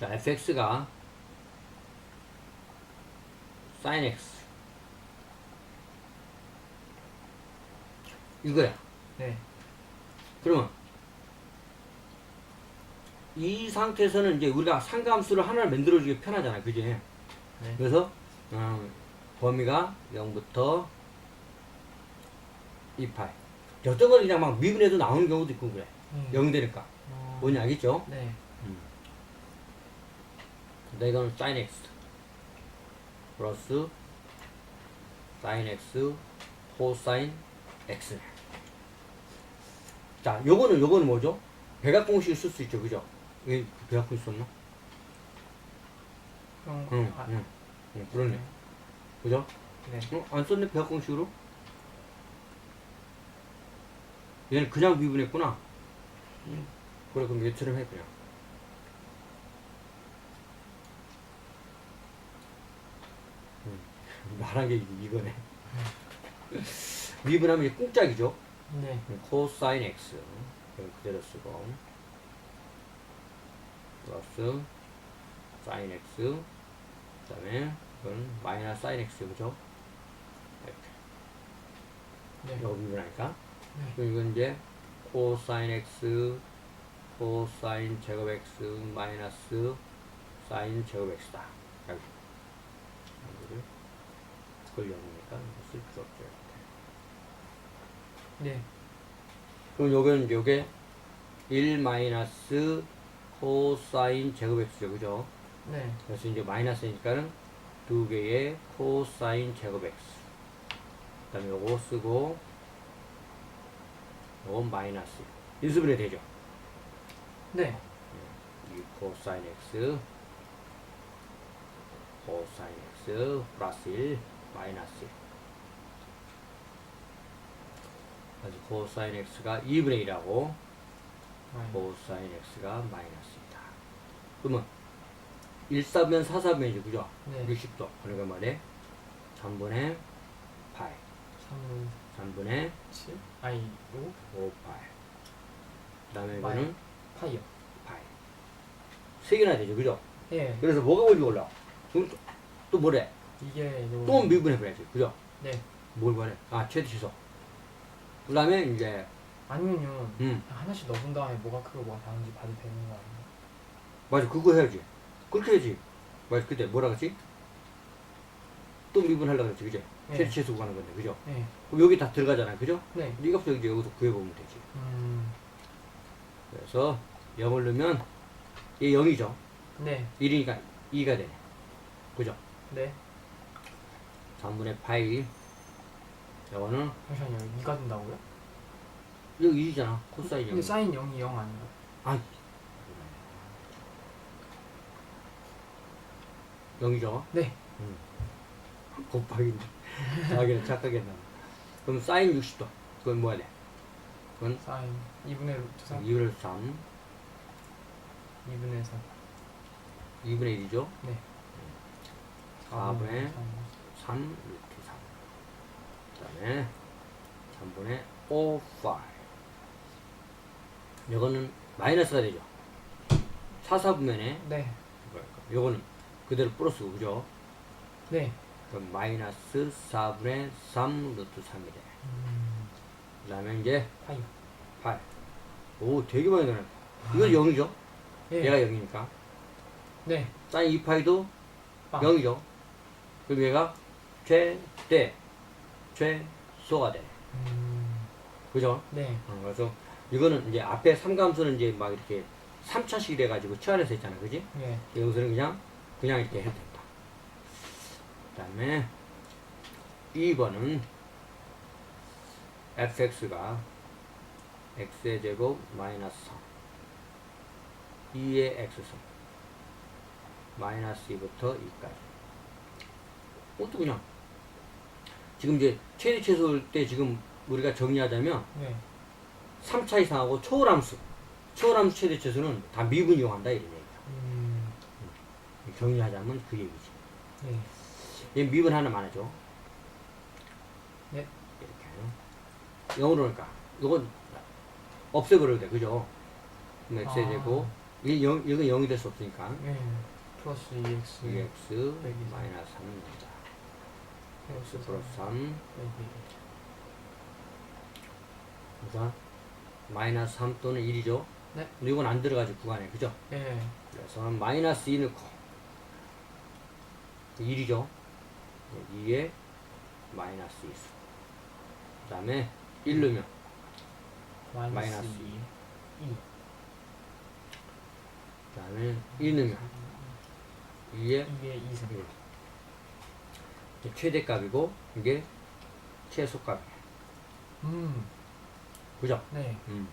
자, fx가 sin x 이거야. 네. 그러면 이 상태에서는 이제 우리가 상감수를 하나를 만들어주기 편하잖아, 그지? 네. 그래서 어, 범위가 0부터 2파이. 어떤 건 그냥 막 미분해도 나오는 경우도 있고 그래. 음. 0 되니까. 어, 뭔지 알겠죠? 네. 이거는 sin x 플러스 sin x 코사인 x. 자, 요거는 요거는 뭐죠? 백악공식 쓸수 있죠, 그죠? 왜 백악공식 썼나? 그럼 응, 아, 응, 응, 그렇네. 그죠? 네. 어? 안 썼네, 백악공식으로? 얘는 그냥 미분했구나. 그래, 그럼 얘처럼 해, 그냥. 말한 게 이- 이거네. 미분하면 이제 꿍짝이죠. 네. 코사인 x. 여기 그대로 쓰고. 플러스 사인 x. 그 다음에 이건 마이너스 사인 x, 그죠? 이렇게. 네. 이거 미분하니까. 네. 그럼 이건 이제 코사인 x, 코사인 제곱 x, 마이너스 사인 제곱 x다. 여기. 여기를 그걸 영이니까 이거 쓸 필요 없죠. 이렇게. 네. 그럼 요건 요게 1 마이너스 코사인 제곱 x죠. 그죠? 네. 그래서 이제 마이너스니까는 두 개의 코사인 제곱 x. 그 다음에 요거 쓰고 요건 마이너스. 인수분해 되죠. 네. 이 코사인 x 코사인 x 플러스 1 마이너스 1 그래서 코사인 x가 2분의 1하고 아, 코사인 x가 마이너스이다. 그러면 1, 4면 4, 4면이죠. 그죠? 네. 60도. 그러니까 말해 3분의 파이 3분 3분의 7 아니 5 5 파이 그 다음에 파이. 이거는 파이요. 파이 세 개나 되죠. 그죠? 예. 그래서 뭐가 먼저? 그럼 또, 또 뭐래? 이게 요 또 미분해 버려야지. 그죠? 네. 뭘 말해? 아, 최대 취소. 그 다음에 이제, 아니면요. 음, 하나씩 넣은 다음에 뭐가 크고 뭐가 작은지 봐도 되는 거 아니에요? 맞아. 그거 해야지. 그렇게 해야지. 맞아. 그때 뭐라 그랬지? 또 미분하려고 그랬지. 그죠? 네. 최대 취소 구하는 건데. 그죠? 네. 그럼 여기 다 들어가잖아. 그죠? 네. 이 값을 이제 여기서 구해보면 되지. 음. 그래서 0을 넣으면 얘 0이죠. 네. 1이니까 2가 되네. 그죠? 네. 3분의 파이. 이거는 잠시만요. 2가 된다고요? 여기 2잖아. 코사인 0. 근데 사인 0이 0 아닌가요? 아, 0이죠. 네. 곱하기 자기는 착각했나 그럼 사인 60도 그건 뭐야 돼? 그건 사인 2분의 루트 3 2분의 3 2분의 3 2분의 1이죠 네. 4분의 3 3 루트 3 그 다음에 3분의 5 5 이거는 마이너스가 되죠 4, 4분면에 네. 요거는 그대로 플러스고 그죠? 네. 그럼 마이너스 4분의 3 루트 3이 돼. 음. 그 다음에 이제 파이 8. 오, 되게 많이 되네. 이건 0이죠? 예. 얘가 0이니까. 네. 사인 2파이도 빵. 0이죠? 그럼 얘가 최대, 최소가 돼. 음. 그죠? 네. 어, 그래서 이거는 이제 앞에 삼감수는 이제 막 이렇게 3차씩 돼가지고 치환해서 했잖아. 그지? 네. 여기서는 그냥, 그냥 이렇게 해도 된다. 그 다음에 2번은 fx가 x의 제곱 마이너스 3 2의 x승 마이너스 2부터 2까지 그것도 그냥 지금 이제 최대 최소일 때 지금 우리가 정리하자면 네. 3차 이상하고 초월함수 초월함수 최대 최소는 다 미분 이용한다 이런 얘기야 음. 정리하자면 그 얘기지 네. 얘 미분 하나만 하죠 네. 이렇게 영어로 그러니까 이건 없애버려도 돼 그죠 x의 아. 제곱 이 0, 이거 0이 될 수 없으니까 예. 플러스 2x 2x 빼기 마이너스 3은 된다. 플러스 플러스 3 빼기 그래서 마이너스 3 또는 1이죠. 네. 근데 이건 안 들어가죠 구간에 그죠? 예. 그래서 마이너스 2 넣고 1이죠. 2에 마이너스 2. 그 다음에 1 넣으면 마이너스, 마이너스 2 2 그 다음에 1 넣으면 2에 2의 2승 최대값이고 이게 최소값. 음. 그죠? 네. 음.